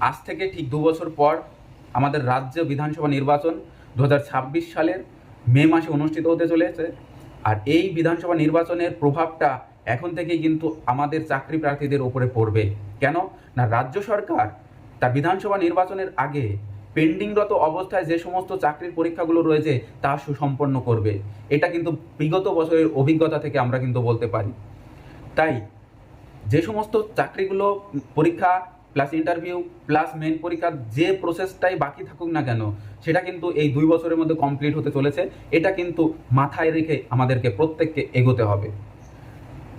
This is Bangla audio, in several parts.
আজ থেকে ঠিক দু বছর পর আমাদের রাজ্য বিধানসভা নির্বাচন দু হাজার ছাব্বিশ সালের মে মাসে অনুষ্ঠিত হতে চলেছে। আর এই বিধানসভা নির্বাচনের প্রভাবটা এখন থেকেই কিন্তু আমাদের চাকরি প্রার্থীদের ওপরে পড়বে। কেন? না, রাজ্য সরকার তার বিধানসভা নির্বাচনের আগে পেন্ডিংরত অবস্থায় যে সমস্ত চাকরির পরীক্ষাগুলো রয়েছে তা সুসম্পন্ন করবে। এটা কিন্তু বিগত বছরের অভিজ্ঞতা থেকে আমরা কিন্তু বলতে পারি। তাই যে সমস্ত চাকরিগুলো, পরীক্ষা প্লাস ইন্টারভিউ প্লাস মেন পরীক্ষার যে প্রসেসটাই বাকি থাকুক না কেন, সেটা কিন্তু এই দুই বছরের মধ্যে কমপ্লিট হতে চলেছে। এটা কিন্তু মাথায় রেখে আমাদেরকে প্রত্যেককে এগোতে হবে।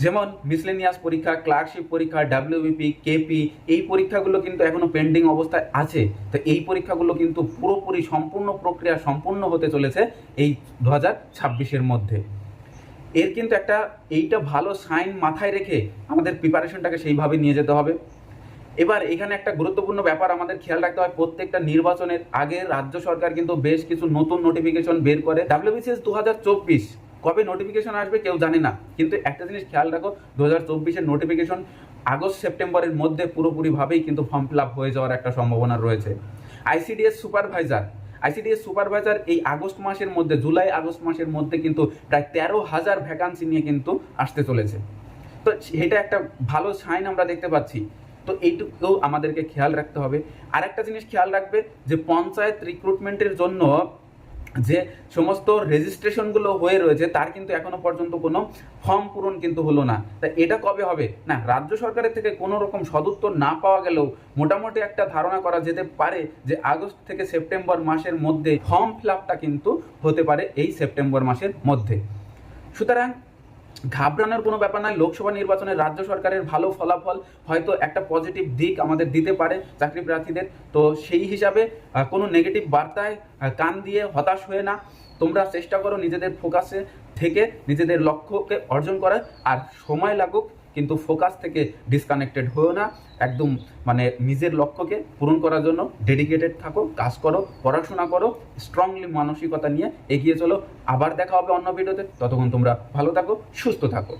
যেমন মিসলেনিয়াস পরীক্ষা ক্লার্কশিপ পরীক্ষা ডাব্লিউবিপি কেপি এই পরীক্ষাগুলো কিন্তু এখনও পেন্ডিং অবস্থায় আছে। তো এই পরীক্ষাগুলো কিন্তু পুরোপুরি সম্পূর্ণ প্রক্রিয়া সম্পূর্ণ হতে চলেছে এই দু হাজার ছাব্বিশের মধ্যে। এর কিন্তু একটা, এইটা ভালো সাইন মাথায় রেখে আমাদের প্রিপারেশনটাকে সেইভাবে নিয়ে যেতে হবে। এবার এখানে একটা গুরুত্বপূর্ণ ব্যাপার আমাদের খেয়াল রাখতে হয়, প্রত্যেকটা নির্বাচনের আগে রাজ্য সরকার কিন্তু বেশ কিছু নতুন নোটিফিকেশন বের করে। ডাব্লিউবিসিএস দু হাজার চব্বিশ, কবে নোটিফিকেশন আসবে কেউ জানে না, কিন্তু একটা জিনিস খেয়াল রাখো দু হাজার চব্বিশের নোটিফিকেশন আগস্ট, সেপ্টেম্বরের মধ্যে পুরোপুরিভাবেই কিন্তু ফর্ম ফিল আপ হয়ে যাওয়ার একটা সম্ভাবনা রয়েছে। আইসিডিএস সুপারভাইজার আইসিডিএস সুপারভাইজার এই আগস্ট মাসের মধ্যে, জুলাই আগস্ট মাসের মধ্যে কিন্তু প্রায় তেরো হাজার ভ্যাকান্সি নিয়ে কিন্তু আসতে চলেছে। তো এটা একটা ভালো সাইন আমরা দেখতে পাচ্ছি। তো এইটুকুও আমাদেরকে খেয়াল রাখতে হবে। আর একটা জিনিস খেয়াল রাখবে যে পঞ্চায়েত রিক্রুটমেন্টের জন্য যে সমস্ত রেজিস্ট্রেশনগুলো হয়ে রয়েছে, তার কিন্তু এখনও পর্যন্ত কোনো ফর্ম পূরণ কিন্তু হলো না। তা এটা কবে হবে? না, রাজ্য সরকারের থেকে কোনো রকম সদুত্তর না পাওয়া গেলেও মোটামুটি একটা ধারণা করা যেতে পারে যে আগস্ট থেকে সেপ্টেম্বর মাসের মধ্যে ফর্ম ফিল কিন্তু হতে পারে এই সেপ্টেম্বর মাসের মধ্যে। সুতরাং ঘাবড়ানোর কোনো ব্যাপার নয় লোকসভা নির্বাচনে রাজ্য সরকারের ভালো ফলাফল হয়তো একটা পজিটিভ দিক আমাদের দিতে পারে চাকরি প্রার্থীদের। তো সেই হিসাবে কোনো নেগেটিভ বার্তায় কান দিয়ে হতাশ হয়ে না। তোমরা চেষ্টা করো নিজেদের ফোকাসে থেকে নিজেদের লক্ষ্যকে অর্জন করার। আর সময় লাগুক কিন্তু ফোকাস থেকে ডিসকানেক্টেড হয়েও না। একদম মানে নিজের লক্ষ্যকে পূরণ করার জন্য ডেডিকেটেড থাকো, কাজ করো, পড়াশোনা করো স্ট্রংলি মানসিকতা নিয়ে এগিয়ে চলো। আবার দেখা হবে অন্য ভিডিওতে ততক্ষণ তোমরা ভালো থাকো, সুস্থ থাকো।